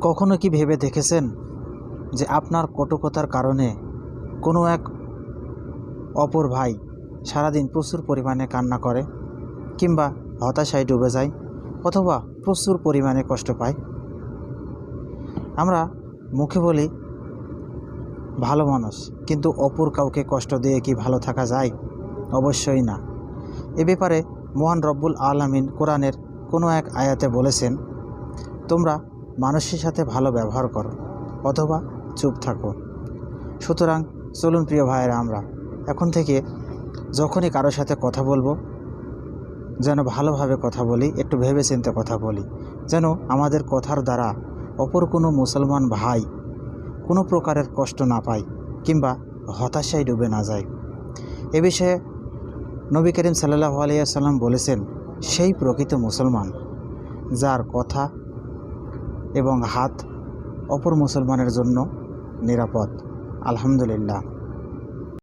কখনো কি ভেবে দেখেছেন যে আপনার কটুকতার কারণে কোনো এক অপর ভাই সারাদিন প্রচুর পরিমাণে কান্না করে কিংবা হতাশায় ডুবে যায় অথবা প্রচুর পরিমাণে কষ্ট পায়? আমরা মুখে বলি, ভালো মানুষ, কিন্তু অপর কাউকে কষ্ট দিয়ে কি ভালো থাকা যায়? অবশ্যই না। এ ব্যাপারে মহান রব্বুল আলামিন কোরআনের কোনো এক আয়াতে বলেছেন, তোমরা মানুষের সাথে ভালো ব্যবহার করো, অথবা চুপ থাকো। সুতরাং চলুন প্রিয় ভাইয়েরা আমরা, এখন থেকে যখনই কারোর সাথে কথা বলব, যেন ভালোভাবে কথা বলি, একটু ভেবে ভেবেচিন্তে কথা বলি, যেন আমাদের কথার দ্বারা অপর কোনো মুসলমান ভাই কোনো প্রকারের কষ্ট না পায়, কিংবা হতাশায় ডুবে না যায়। এ বিষয়ে নবী করিম সাল্লাহ আলিয়া সাল্লাম বলেছেন, সেই প্রকৃত মুসলমান যার কথা এবং হাত অপর মুসলমানের জন্য নিরাপদ। আলহামদুলিল্লাহ।